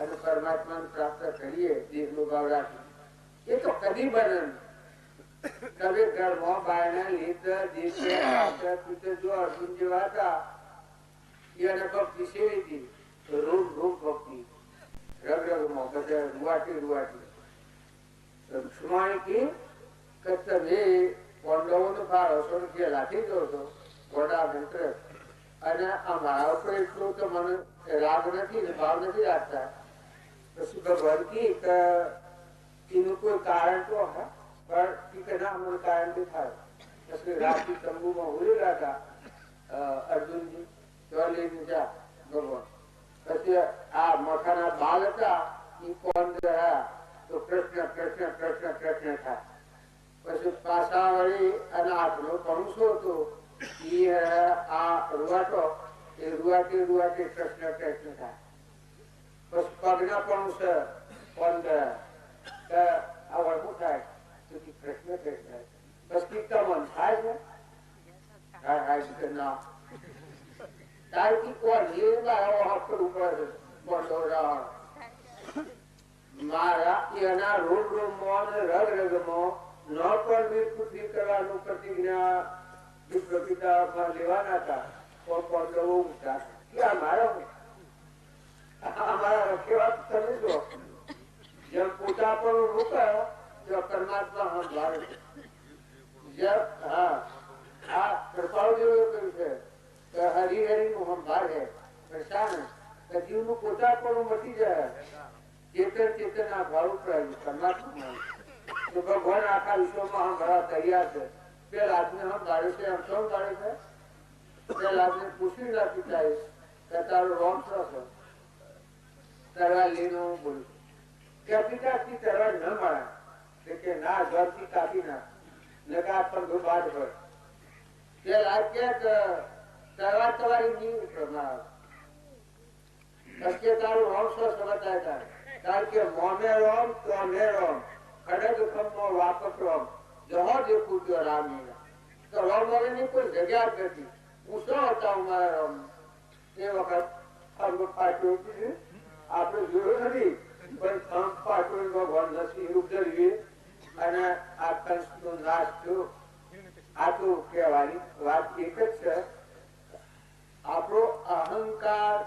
અને પરમાત્માને પ્રાપ્ત કરીએ દેહનો ભાવ રાખી એ તો કદી બને નહીં. તમે ઘરમાં બાયના લીધા દેશે આપતા પિતા જો અર્જુન જેવા હતા એને ભક્તિ સેવી હતી રૂમ રૂમ ભક્તિ રગ રગમાં બધા રૂવાટી રૂવાટી લક્ષ્મણ કે તમે પાંડવોનો ભાર હશો ને જે લાઠી દો છો વડા મંત્ર અને અમારા ઉપર એટલું તો મને રાગ નથી ને ભાવ નથી રાખતા પછી ભગવાન કી કે એનું કોઈ કારણ તો હા પણ ઈ કે ના મને કારણ દેખાય પછી રાતથી તંબુમાં ઉરેલા હતા અ, અર્જુનજી તો લઈને જા ભગવાન પછી આ મઠાના બાલ હતા એ કોણ રહ્યા તો કૃષ્ણ કૃષ્ણ કૃષ્ણ કૃષ્ણ થાય પછી પાછા વળી અને આટલો પંખો હતો ઈ આ રૂવાટો એ રૂવાટી રૂવાટી કૃષ્ણ કૃષ્ણ થાય પછી પગના પંખ કોણ ગયા કે આ વળવું થાય તો કે કૃષ્ણ કૃષ્ણ પછી કમન થાય છે હા હા કે ના તારથી કોણ એ મારા હાથ પર ઉપર બંધોરા મારા એના રોડ રોમમાં અને રગ રગમાં ન પણ વિકૃતિ કરવાનું પ્રતિજ્ઞા વિપ્રપિતામાં લેવાના હતા પણ પાંડવો ઉઠા કે આ મારા અમારા કેવા તમે જો જેમ તો તો ભગવાન આખા વિશ્વમાં તૈયાર છે. પેલા આદમી સંભાળે છે. એમ સંભાળે છે? પૂછી ના પિતાએ કે તારો રોમ છે તરવા લીનો બોલું કે પિતાથી તરવા ન મળે એટલે કે ના ઘરથી કાપી ના લગા પણ બાદ હોય તે લાગ્યા કે તરવા તમારી ની પ્રમાણ પછી તારું રોમ શું સમજતા હતા કારણ કે મોમે રોમ તો મે રોમ ખડગ ખમો વાપક રોમ જહો જે પૂજ્યો રામ તો રોમ વગરની કોઈ જગ્યા જ નથી હું શું હતા હું મારા રોમ એ વખત અંગ પાટ્યો કીધું આપણે જોયું નથી, પણ અંગ પાટ્યો ભગવાન રૂપ ધરવી અને આ કંસ નો નાશ થયો. આટલું કહેવાની વાત એક જ છે. આપણો અહંકાર,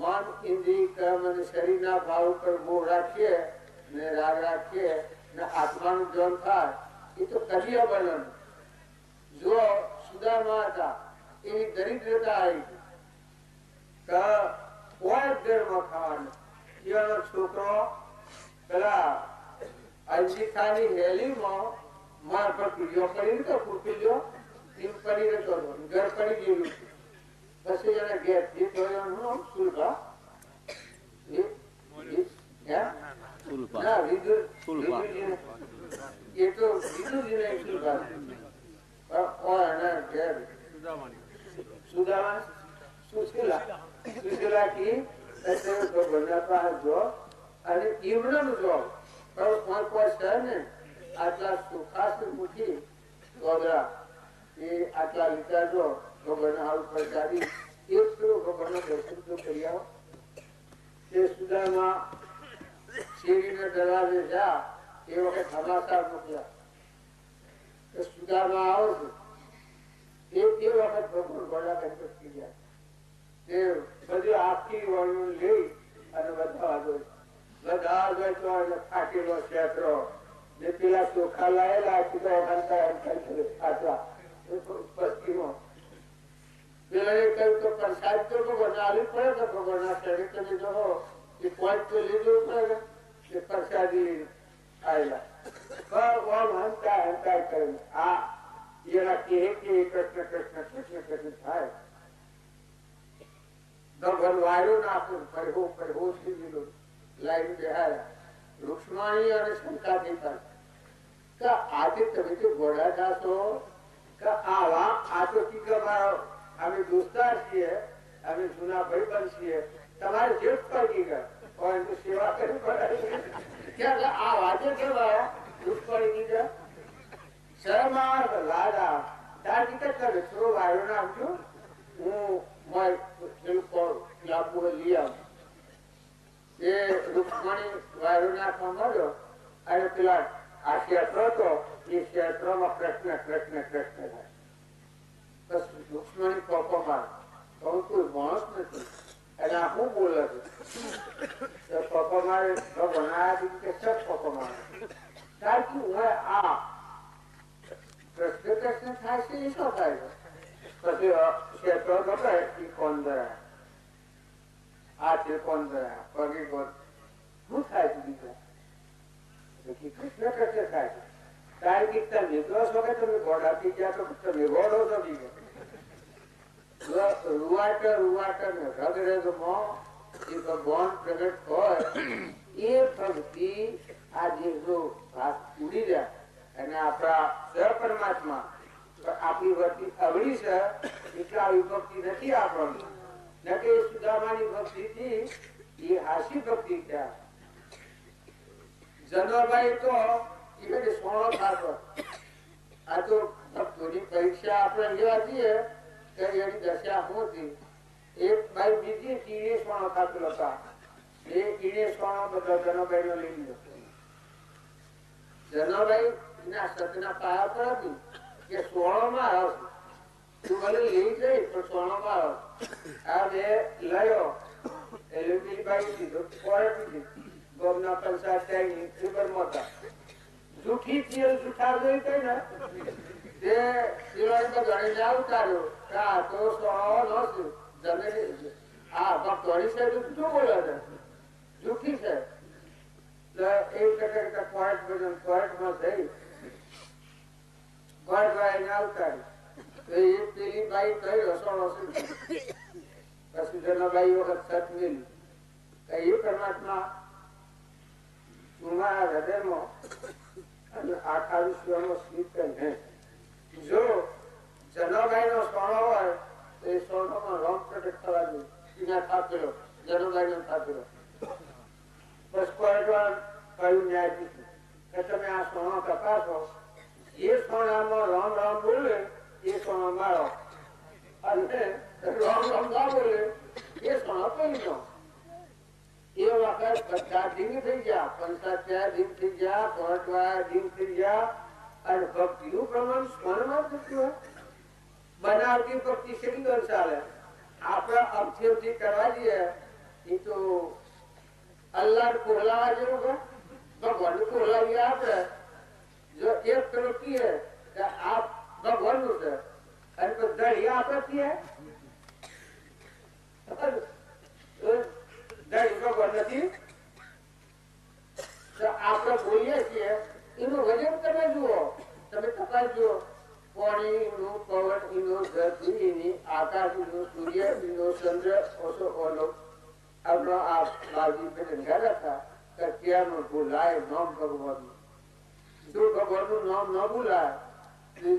મન, ઇન્દ્રિય, કર્મ અને શરીરના ભાવ ઉપર મોહ રાખીએ ને રાગ રાખીએ ને આત્માનું જન થાય, એ તો કદી અબર્ણન જો સુદામા હતા એની દરિદ્રતા આવી કે કોઈ ઘરમાં છોકરો પેલા અંજિકાની હેલીમાં માર પર પીડ્યો પડી તો કુપીડ્યો એમ પડી રહેતો ઘર પડી ગયેલું પછી એને ઘેર જે જોયું? સુલભા. ના, વિદુર- એ તો વિદુરજીને સુલભા. પણ ઘેર સુદામા પાસે જો અને ઈવડનું જો પણ કોઈ કોઈ થાય ને, આટલા સુખાસ મૂકી ગોદરા એ આટલા લીધા જો ભગવાન હાલ પ્રસાદી એક કિલો ભગવાનના દર્શન તો કરી આવો. તે સુદામાં શેરીને જા, એ વખત સમાચાર મોકલ્યા. સુદામાં આવો છો. એ વખત ભગવાન ગોળા થઈ ગયા તે બધું આખી વર્ણન લઈ અને બધા આગળ બધા આગળ તો એને ફાટેલો શેતરો ને પેલા ચોખા લાયેલા કીધો હંતા હંતા કરે ફાટવા એ તો પશ્ચિમો પેલા એ કહ્યું તો પ્રસાદ તો ભગવાન આલી પડે તો ભગવાનના શરીર તમે જો એ પોઈન્ટ તો લીધું પડે કે પ્રસાદી આવેલા પણ ઓમ હંતા હંતા કર્યું આ એના કહે કે કૃષ્ણ કૃષ્ણ કૃષ્ણ કૃષ્ણ થાય ભગવાન વાયુ નાખું ફરહો ફરહો થઈ ગયેલું લાઈન બેહાયા રૂક્ષ્માણી અને શંકા દેતા કે આજે તમે જે ઘોડા થાશો કે આવા આ તો ટીક અમારો અમે દોસ્તાર છીએ અમે જૂના ભાઈબંધ છીએ તમારે જેઠ પડી ગયા પણ તો સેવા કરવી પડે ત્યાં કે આ વાજે કેવા દુઃખ પડી ગયા શરમાર લાડા તાર ટીકે કરે થોડો વાયુ નાખજો હું મારે પેલું લાંબુ લઈ આવું એ હાથમાં મળ્યો અને પેલા આ ક્ષેત્ર હતો એ ક્ષેત્રમાં કૃષ્ણ કૃષ્ણ કૃષ્ણ થાય બસ દુશ્મની પોકો મારે તો કોઈ માણસ નથી અને આ હું બોલે છે પોકો મારે તો બનાવ્યા કે સબ પોકો મારે કારણ કે હું આ કૃષ્ણ કૃષ્ણ થાય છે એ શું થાય છે પછી ક્ષેત્રો બતાવે એ કોણ આ છે કોણ પગે કોણ શું થાય છે બીજા કૃષ્ણ કશે થાય છે કારણ તમે દસ વખત તમે ગોળ આપી ગયા તો તમે ગોળો છો બીજો રૂવાટ રૂવાટ ને રગ રગમાં જે ભગવાન પ્રગટ હોય એ પ્રગતિ આ જો ભાગ ઉડી જાય અને આપણા સહપરમાત્મા આપણી વૃત્તિ અવળી છે, એટલે આવી નથી આપણને. ન કે સુદામાની ભક્તિ થી એ હાસી ભક્તિ ત્યાં જનરભાઈ તો એને સોનો ખાતો આ તો ભક્તોની પરીક્ષા આપણે લેવા જઈએ, તો એની દશા હતી એક ભાઈ બીજી કીડી સોનો ખાતો હતા. એ કીડી સોનો બધો જનોભાઈ નો લઈ લીધો જનભાઈ ના સતના પાયા પર હતું. કે સોનો માં તું લઈ જઈ પણ સોનો માં આ જે લયો એટલે પેલી બાઈ દીધો કોર્ટ દીધી ગોમના પંચાયત ખબર મોટા જૂઠી તેલ જૂઠા જોઈ કઈ ને? તે શિવાય તો ગણીને ઉતાર્યો. કા તો સોનો નો છે જમીન આ ભક્તોની છે તો શું બોલે છે જૂઠી છે એટલે એક ટકા કોર્ટ ભજન કોર્ટમાં જઈ કોર્ટ જનાબાઈ જો જનોભાઈ નો સોનો હોય, તો એ સોનામાં રોમ પ્રગટ થવા જોઈએ નો થાપેલો બસ કોર્ટમાં કહ્યું ન્યાયાધીશ કે તમે આ સોનો તપાસો એ સોનામાં રામ રામ બોલે એ સોના મારો અને રામ રામ ના બોલે એ સોના પડી જાઓ એ વખત બધા ધીમ થઈ ગયા પંચાયત ધીમ થઈ ગયા કોર્ટવાળા ધીમ થઈ ગયા અને ભક્તિનું પ્રમાણ સ્મરણમાં થતું હોય બનાવતી ભક્તિ કેટલી વાર ચાલે આપણે અમથી અમથી કરવા જઈએ એ તો અલ્લાહ કોહલાવા જેવું છે ભગવાન કોહલાવી આપે જો એક પેલો કીએ કે આ ભગવાન નું છે અને તો દળી આપણે કીએ દળી ભગવાન નથી તો આપણે બોલીએ છીએ એનું વજન તમે જુઓ તમે તપાસ જુઓ પાણી નું પવન એનું ધરતી એની આકાશ એનું સૂર્ય એનું ચંદ્ર ઓછો ઓલો આપણો આ બાજી પે ગયા હતા કે ક્યાંનું બોલાય નામ ભગવાન જો ભગવાનનું નામ ન બોલાય થઈ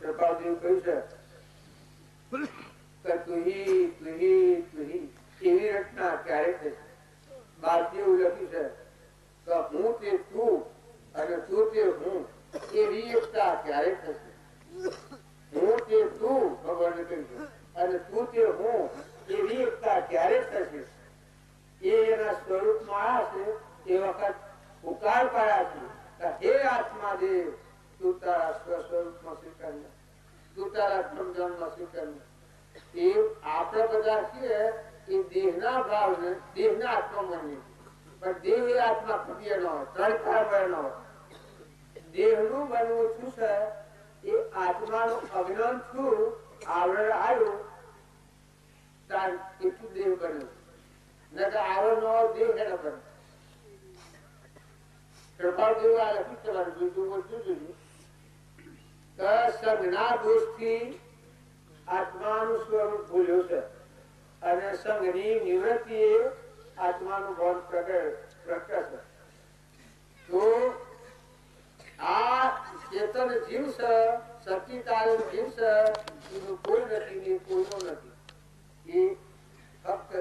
કૃપાદેવ કહ્યું છે તુહી એવી રચના ક્યારે થશે ભારતીય એવું લખ્યું છે. હું તે તું અને તું તે હું એવી એકતા ક્યારે થશે હું તે તું, ભગવાન અને તું તે હું એવી એકતા ક્યારે થશે એ એના સ્વરૂપમાં છે, એ વખત ઉકાર પાડ્યા છે હે આત્મા દેવ તું તારા સ્વસ્વરૂપમાં સ્વીકાર તું તારા સમજણમાં સ્વીકાર એ આપણે બધા છીએ એ દેહના ભાવને, દેહના આત્મા માનીએ પણ દેહ આત્મા હોય ત્રણ કાળ દેહનું બનવું છું છે? એ આત્માનું અજ્ઞાન છું આવરણ આવ્યું તાર એટલું દેહ બન્યું. નકર આવરણ નો દેહ એનો બન્યો. કૃપાળ દેવ આ સ્વરૂપ ભૂલ્યું છે. અને સંઘની નિવૃત્તિ આત્માનું ભાન પ્રગટ પ્રગટ. તો આ ચેતન જીવ છે સચિતાયન જીવ છે કોઈ નથી ને કોઈનો નથી. એ ફક્ત